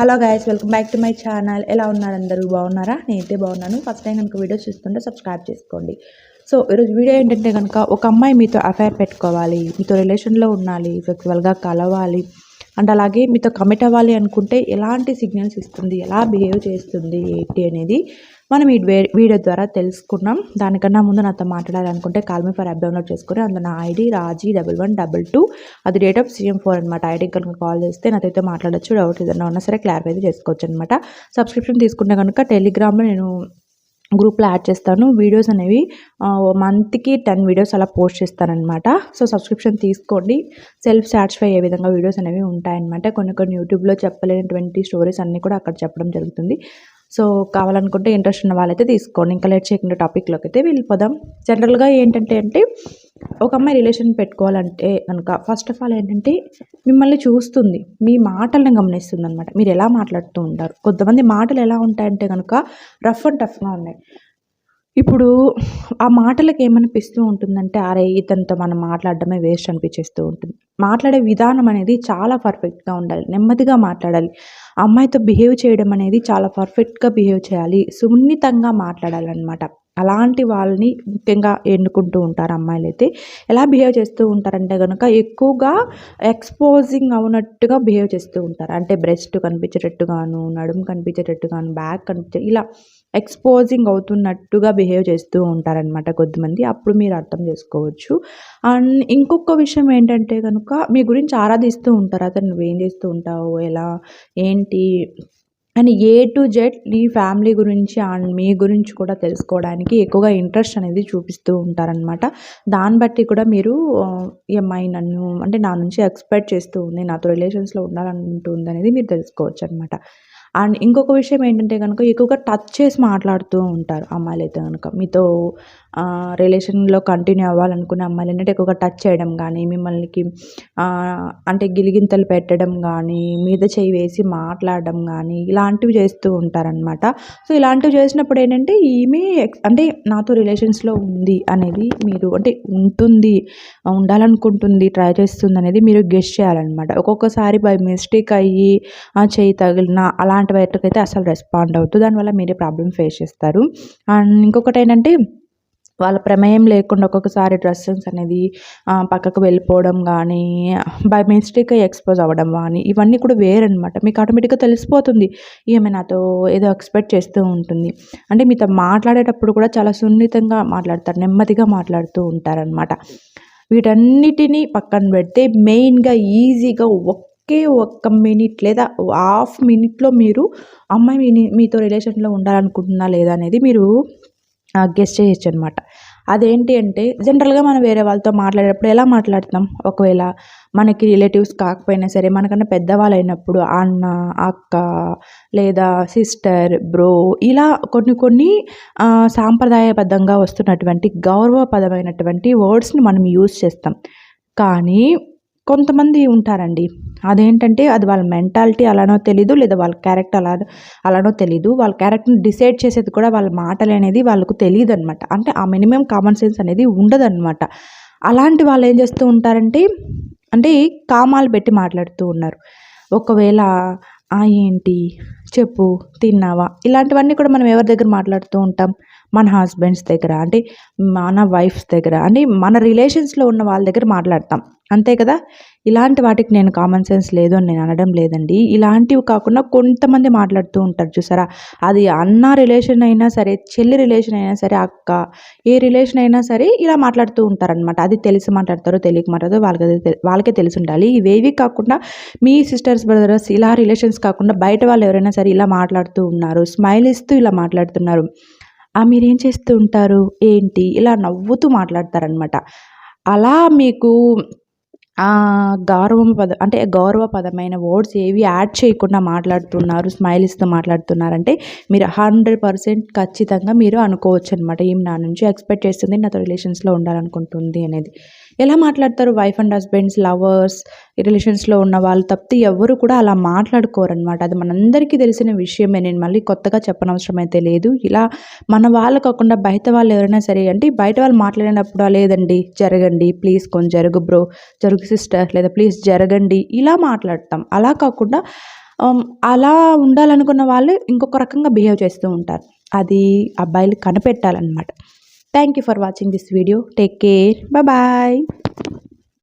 Hello guys welcome back to my channel ఎలా ఉన్నారు అందరూ? బాగున్నారా? నేనైతే బాగున్నాను. ఫస్ట్ టైం కనుక వీడియోస్ చూస్తుంటే సబ్స్క్రైబ్ చేసుకోండి. సో ఈరోజు వీడియో ఏంటంటే కనుక ఒక అమ్మాయి మీతో అఫైర్ పెట్టుకోవాలి మీతో రిలేషన్లో ఉండాలి సెక్చువల్గా కలవాలి అండ్ అలాగే మీతో కమిట్ అవ్వాలి అనుకుంటే ఎలాంటి సిగ్నల్స్ ఇస్తుంది ఎలా బిహేవ్ చేస్తుంది ఏంటి అనేది మనం ఈ వే- వీడియో ద్వారా తెలుసుకున్నాం. దానికన్నా ముందు నాతో మాట్లాడాలనుకుంటే call me for app download చేసుకుని అందులో నా ID Raji double one double two అది డేట్ ఆఫ్ సీఎం ఫోర్ అనమాట ఐడి కనుక కాల్ చేస్తే నాతో మాట్లాడొచ్చు. డౌట్ ఏదైనా ఉన్నా సరే క్లారిఫై అయితే చేసుకోవచ్చు అనమాట సబ్స్క్రిప్షన్ తీసుకుంటే కనుక టెలిగ్రామ్లో నేను గ్రూప్లో యాడ్ చేస్తాను. వీడియోస్ అనేవి మంత్కి టెన్ వీడియోస్ అలా పోస్ట్ చేస్తానమాట సో సబ్స్క్రిప్షన్ తీసుకోండి. సెల్ఫ్ సాటిస్ఫై అయ్యే విధంగా వీడియోస్ అనేవి ఉంటాయన్నమాట. కొన్ని కొన్ని యూట్యూబ్లో చెప్పలేనటువంటి స్టోరీస్ అన్నీ కూడా అక్కడ చెప్పడం జరుగుతుంది. సో కావాలనుకుంటే ఇంట్రెస్ట్ ఉన్న వాళ్ళైతే తీసుకోండి. ఇంకా లేట్ చేయకుండా టాపిక్లోకి అయితే వెళ్ళిపోదాం. జనరల్గా ఏంటంటే అంటే ఒక అమ్మాయి రిలేషన్ పెట్టుకోవాలంటే కనుక ఫస్ట్ ఆఫ్ ఆల్ ఏంటంటే మిమ్మల్ని చూస్తుంది మీ మాటలను గమనిస్తుంది అనమాట మీరు ఎలా మాట్లాడుతూ ఉంటారు? కొంతమంది మాటలు ఎలా ఉంటాయంటే కనుక రఫ్ అండ్ టఫ్గా ఉన్నాయి. ఇప్పుడు ఆ మాటలకు ఏమనిపిస్తూ ఉంటుందంటే అరే ఇతనితో మనం మాట్లాడడమే వేస్ట్ అనిపించేస్తూ ఉంటుంది. మాట్లాడే విధానం అనేది చాలా పర్ఫెక్ట్గా ఉండాలి. నెమ్మదిగా మాట్లాడాలి. అమ్మాయితో బిహేవ్ చేయడం అనేది చాలా పర్ఫెక్ట్గా బిహేవ్ చేయాలి. సున్నితంగా మాట్లాడాలన్నమాట. అలాంటి వాళ్ళని ముఖ్యంగా ఎన్నుకుంటూ ఉంటారు అమ్మాయిలు అయితే ఎలా బిహేవ్ చేస్తూ ఉంటారంటే కనుక ఎక్కువగా ఎక్స్పోజింగ్ అవునట్టుగా బిహేవ్ చేస్తూ ఉంటారు. అంటే బ్రెస్ట్ కనిపించేటట్టుగాను నడుము కనిపించేటట్టుగాను బ్యాక్ కనిపించే ఇలా ఎక్స్పోజింగ్ అవుతున్నట్టుగా బిహేవ్ చేస్తూ ఉంటారనమాట కొద్దిమంది. అప్పుడు మీరు అర్థం చేసుకోవచ్చు. అండ్ ఇంకొక విషయం ఏంటంటే కనుక మీ గురించి ఆరాధిస్తూ ఉంటారు? అతను నువ్వేం చేస్తూ ఉంటావు? ఎలా? ఏంటి? అండ్ ఏ టు జెడ్ నీ ఫ్యామిలీ గురించి అండ్ మీ గురించి కూడా తెలుసుకోవడానికి ఎక్కువగా ఇంట్రెస్ట్ అనేది చూపిస్తూ ఉంటారనమాట దాన్ని బట్టి కూడా మీరు ఆ, ఈ అమ్మాయి నన్ను అంటే నా నుంచి ఎక్స్పెక్ట్ చేస్తూ ఉంది నాతో రిలేషన్స్లో ఉండాలనుకుంటుంది అనేది మీరు తెలుసుకోవచ్చు అనమాట అండ్ ఇంకొక విషయం ఏంటంటే కనుక ఎక్కువగా టచ్ చేసి మాట్లాడుతూ ఉంటారు అమ్మాయిలు అయితే కనుక మీతో రిలేషన్లో కంటిన్యూ అవ్వాలనుకునే అమ్మాయిలు ఏంటంటే ఎక్కువగా టచ్ చేయడం కానీ మిమ్మల్ని అంటే గిలిగింతలు పెట్టడం కానీ మీద చేయి వేసి మాట్లాడడం కానీ ఇలాంటివి చేస్తూ ఉంటారనమాట సో ఇలాంటివి చేసినప్పుడు ఏంటంటే ఈమె అంటే నాతో రిలేషన్స్లో ఉంది అనేది మీరు అంటే ఉంటుంది ఉండాలనుకుంటుంది ట్రై చేస్తుంది అనేది మీరు గెస్ట్ చేయాలన్నమాట. ఒక్కొక్కసారి బై మిస్టేక్ అయ్యి ఆ చేయి తగిలిన అలా యాంటీబయాటిక్ అయితే అసలు రెస్పాండ్ అవుతుంది దానివల్ల మీరే ప్రాబ్లం ఫేస్ చేస్తారు. అండ్ ఇంకొకటి ఏంటంటే వాళ్ళ ప్రమేయం లేకుండా ఒక్కొక్కసారి డ్రెస్సెస్ అనేది పక్కకు వెళ్ళిపోవడం కానీ బై మిస్టేక్ ఎక్స్పోజ్ అవ్వడం కానీ ఇవన్నీ కూడా వేరనమాట మీకు ఆటోమేటిక్గా తెలిసిపోతుంది. ఈమె నాతో ఏదో ఎక్స్పెక్ట్ చేస్తూ ఉంటుంది. అంటే మీతో మాట్లాడేటప్పుడు కూడా చాలా సున్నితంగా మాట్లాడతారు నెమ్మదిగా మాట్లాడుతూ ఉంటారనమాట వీటన్నిటినీ పక్కన పెడితే మెయిన్గా ఈజీగా ఒకే ఒక్క మినిట్ లేదా హాఫ్ మినిట్లో మీరు అమ్మాయి మీ మీతో రిలేషన్లో ఉండాలనుకుంటున్నా లేదా అనేది మీరు గెస్ట్ చేయొచ్చు అనమాట అదేంటి అంటే జనరల్గా మనం వేరే వాళ్ళతో మాట్లాడేటప్పుడు ఎలా మాట్లాడతాం? ఒకవేళ మనకి రిలేటివ్స్ కాకపోయినా సరే మనకన్నా పెద్దవాళ్ళు అయినప్పుడు అన్న అక్క లేదా సిస్టర్ బ్రో ఇలా కొన్ని కొన్ని సాంప్రదాయబద్ధంగా వస్తున్నటువంటి గౌరవపదమైనటువంటి వర్డ్స్ని మనం యూజ్ చేస్తాం. కానీ కొంతమంది ఉంటారండి. అదేంటంటే అది వాళ్ళ మెంటాలిటీ అలానో తెలీదు లేదా వాళ్ళ క్యారెక్టర్ అలా అలానో తెలీదు. వాళ్ళ క్యారెక్టర్ని డిసైడ్ చేసేది కూడా వాళ్ళ మాటలు అనేది వాళ్ళకు తెలియదు అనమాట అంటే ఆ మినిమం కామన్ సెన్స్ అనేది ఉండదన్నమాట. అలాంటి వాళ్ళు ఏం చేస్తూ ఉంటారంటే అంటే కామాలు పెట్టి మాట్లాడుతూ ఉన్నారు. ఒకవేళ ఆ ఏంటి? చెప్పు తిన్నావా? ఇలాంటివన్నీ కూడా మనం ఎవరి దగ్గర మాట్లాడుతూ ఉంటాం? మన హస్బెండ్స్ దగ్గర అంటే మన వైఫ్స్ దగ్గర అంటే మన రిలేషన్స్లో ఉన్న వాళ్ళ దగ్గర మాట్లాడతాం. అంతే కదా? ఇలాంటి వాటికి నేను కామన్ సెన్స్ లేదు అని నేను అనడం లేదండి. ఇలాంటివి కాకుండా కొంతమంది మాట్లాడుతూ ఉంటారు చూసారా? అది అన్న రిలేషన్ అయినా సరే చెల్లి రిలేషన్ అయినా సరే అక్క ఏ రిలేషన్ అయినా సరే ఇలా మాట్లాడుతూ ఉంటారనమాట అది తెలిసి మాట్లాడతారో తెలియక మాట్లాడతారో వాళ్ళకి వాళ్ళకే తెలిసి ఉండాలి. ఇవేవి కాకుండా మీ సిస్టర్స్ బ్రదర్స్ ఇలా రిలేషన్స్ కాకుండా బయట వాళ్ళు ఎవరైనా సరే ఇలా మాట్లాడుతూ ఉన్నారు స్మైల్ ఇస్తూ ఇలా మాట్లాడుతున్నారు. ఆ మీరేం చేస్తూ ఉంటారు? ఏంటి? ఇలా నవ్వుతూ మాట్లాడతారనమాట అలా మీకు గౌరవం పద అంటే గౌరవపదమైన వర్డ్స్ ఏవి యాడ్ చేయకుండా మాట్లాడుతున్నారు స్మైల్ ఇస్తూ మాట్లాడుతున్నారంటే మీరు హండ్రెడ్ పర్సెంట్ ఖచ్చితంగా మీరు అనుకోవచ్చు అనమాట ఏం నా నుంచి ఎక్స్పెక్ట్ చేస్తుంది నాతో రిలేషన్స్లో ఉండాలనుకుంటుంది అనేది. ఎలా మాట్లాడతారు వైఫ్ అండ్ హస్బెండ్స్ లవర్స్ రిలేషన్స్లో ఉన్న వాళ్ళు? తప్పితే ఎవరు కూడా అలా మాట్లాడుకోరనమాట అది మనందరికీ తెలిసిన విషయమే. నేను మళ్ళీ కొత్తగా చెప్పనవసరం అయితే లేదు. ఇలా మన వాళ్ళు కాకుండా బయట వాళ్ళు ఎవరైనా సరే అంటే బయట వాళ్ళు మాట్లాడినప్పుడు లేదండి జరగండి ప్లీజ్ కొంచెం జరుగు బ్రో జరుగు సిస్టర్ లేదా ప్లీజ్ జరగండి ఇలా మాట్లాడతాం. అలా కాకుండా um, అలా ఉండాలనుకున్న వాళ్ళు ఇంకొక రకంగా బిహేవ్ చేస్తూ ఉంటారు. అది అబ్బాయిలు కనిపెట్టాలన్నమాట. Thank you for watching this video. Take care. Bye-bye.